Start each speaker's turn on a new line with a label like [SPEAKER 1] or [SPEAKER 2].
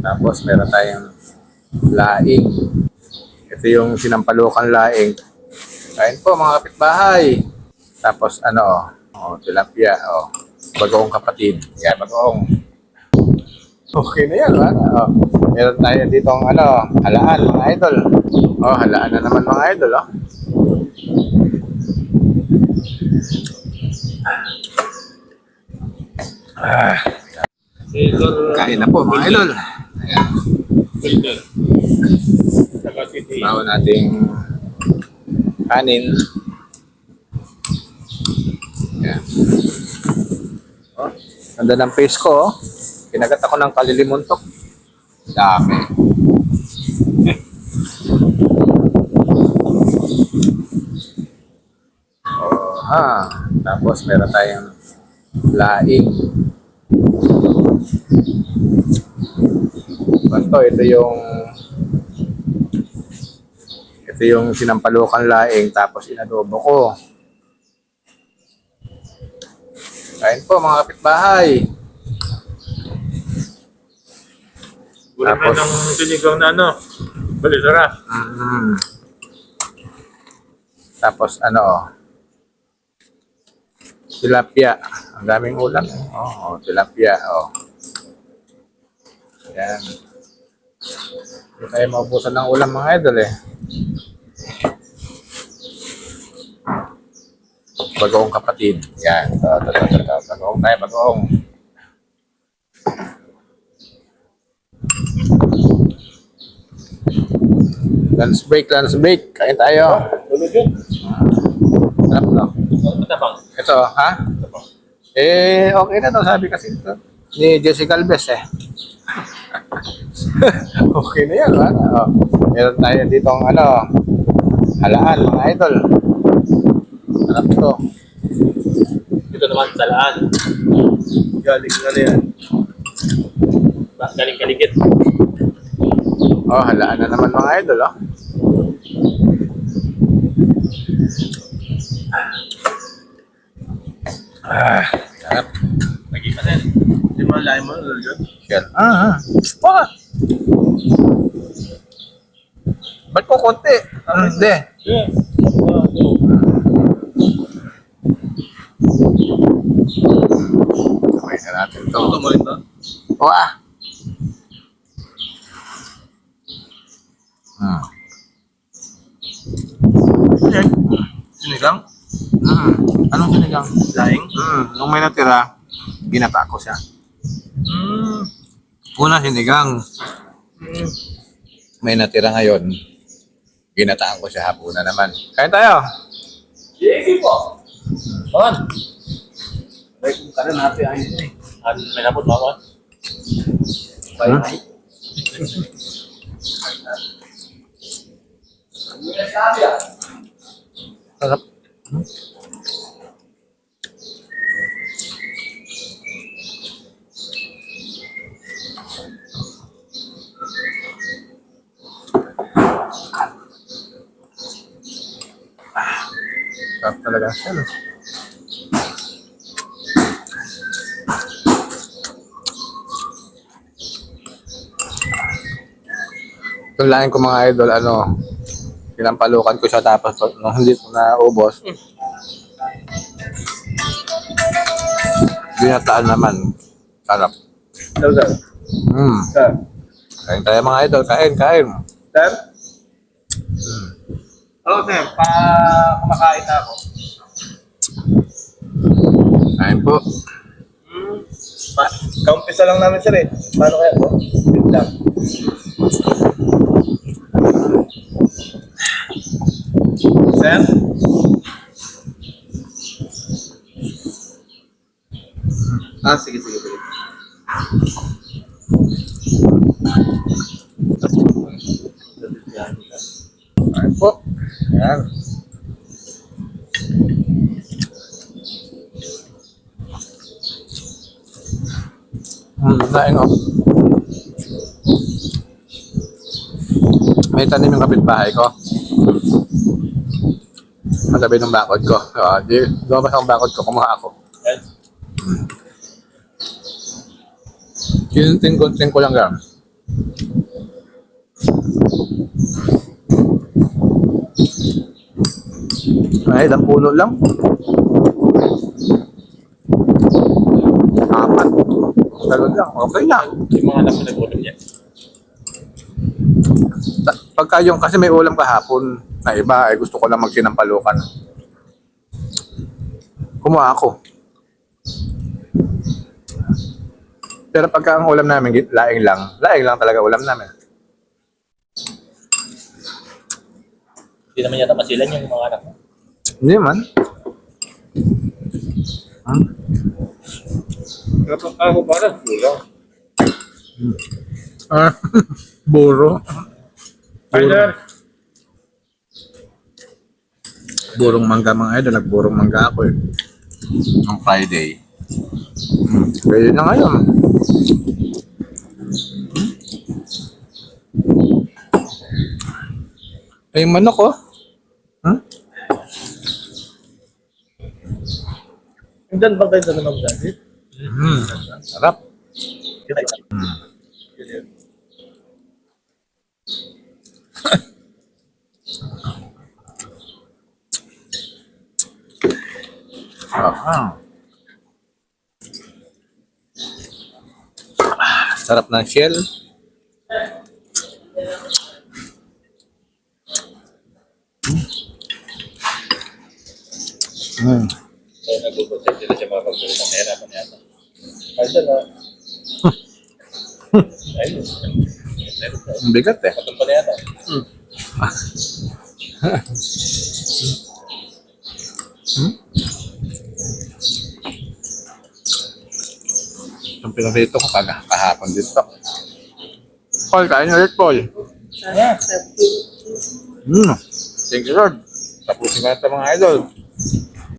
[SPEAKER 1] Tapos meron tayong laing. Ito yung sinampalukan laing. Kain po mga kapitbahay. Tapos ano, oh, tilapia, oh. Bagoong kapatid. Yan, bagoong. Okay na yan, ha? Oh. Meron tayo dito ano, halaan mga idol. Oh, halaan na naman mga idol, oh. Ah, kain na po mga idol. Bawa nating kanin. Ayan. Oh, ganda ng face ko, oh. Kinagat ako ng kalilimuntok. Dami. Oh, ha. Tapos meron tayong laing. Basta ito yung ito yung sinampalukan laing tapos inadobo ko. Kain po mga kapitbahay.
[SPEAKER 2] Gulat na
[SPEAKER 1] Tapos-
[SPEAKER 2] ng sinigang na ano. Balisara.
[SPEAKER 1] Mm. Tapos ano, tilapia. Ang daming ulam. Oo, oh, tilapia. Oh. Yan. Hindi tayo maubusan ng ulam mga idol eh. Bagoong kapatid. Yan. Ito, ito, ito, ito. Bagoong tayo, bagoong. Lunch break, lunch break. Kain tayo. Sarap, no? Ito, ha? Eh, okay na to. Sabi kasi ito. Ni Jessica Alves, eh. okay na yan, ha? Oh. Meron tayo dito ang ano, halaan, mga idol. Sarap to.
[SPEAKER 2] Ito naman salaan.
[SPEAKER 3] Galing na yan.
[SPEAKER 2] Galing kaligit.
[SPEAKER 1] Oh, halaan na naman mga idol, oh. Ah, sarap.
[SPEAKER 2] Lagi pa din.
[SPEAKER 3] Di ba lain mo yun?
[SPEAKER 1] Yan. Ah, ah. Ah. Ba't ko konti? Ah, hindi.
[SPEAKER 2] Ito.
[SPEAKER 1] Okay na natin to.
[SPEAKER 3] Ito mo rin to?
[SPEAKER 1] O ah. Hmm.
[SPEAKER 3] Yan. Sinigang?
[SPEAKER 1] Hmm. Anong sinigang?
[SPEAKER 3] Laing?
[SPEAKER 1] Hmm. Nung may natira, ginata ko siya.
[SPEAKER 3] Hmm.
[SPEAKER 1] Una sinigang.
[SPEAKER 3] Hmm.
[SPEAKER 1] May natira ngayon. Ginataan ko siya hapuna naman. Kain tayo.
[SPEAKER 3] Sige po.
[SPEAKER 2] On.
[SPEAKER 3] Ay, kung ka na natin ayun eh.
[SPEAKER 2] Ano may napot ba ako?
[SPEAKER 3] Bye.
[SPEAKER 1] Hmm? Sarap. Hmm? Sarap talaga siya, no? Lain ko mga idol, ano, pinampalukan ko siya tapos nung hindi ko na ubos, binataan naman. Sarap.
[SPEAKER 3] Sir.
[SPEAKER 1] Mm.
[SPEAKER 3] Sir.
[SPEAKER 1] Kain tayo mga idol, kain, kain.
[SPEAKER 3] Sir? Oo, sir. Pa kumakain na ako.
[SPEAKER 1] Kain po.
[SPEAKER 3] Hmm. Pa, kaumpisa lang namin, sir eh. Paano kaya po? Wait lang. Sir? Ah, sige, sige, sige.
[SPEAKER 1] Kain po. Yan. Hmm, kain oh. May tanim yung kapitbahay ko. Matabi ng bakod ko. Uh, di, lumabas ang bakod ko, kumuha ako.
[SPEAKER 2] Yan.
[SPEAKER 1] Kinunting-kunting ko lang yan. Ay, ilang puno lang. Apat. Lang. Okay lang.
[SPEAKER 2] Yung mga anak ko nag-ulam niya.
[SPEAKER 1] Ta- Pagka yung kasi may ulam kahapon na iba, ay gusto ko lang magsinampalukan. Kumuha ako. Pero pagka ang ulam namin, laing lang. Laing lang talaga ulam namin.
[SPEAKER 2] Hindi naman yata masilan yung mga anak mo.
[SPEAKER 1] Hindi man. Hmm?
[SPEAKER 2] Kapag ako pa rin, kulang.
[SPEAKER 1] Ah, buro.
[SPEAKER 2] Sir.
[SPEAKER 1] Burong mangga mga idol. Nagburong mangga ako eh. Ang Friday. Hmm. Pwede na ngayon. Ay, manok oh. Hmm?
[SPEAKER 3] Hanggang bang kayo na mag-gadget?
[SPEAKER 1] Hmm. Sarap. Ah. Ah, Sarap ng shell. Mm.
[SPEAKER 2] Pagsulit ng yata. Sir. ah. Ayun. Meron ka.
[SPEAKER 1] Ang bigat eh.
[SPEAKER 2] Patong pala yata.
[SPEAKER 1] Ang pinarito ko kaga kahapon dito. Paul, kain ulit, Paul.
[SPEAKER 2] Yeah.
[SPEAKER 1] Mm. Thank you, Lord. Tapusin na ito mga idol.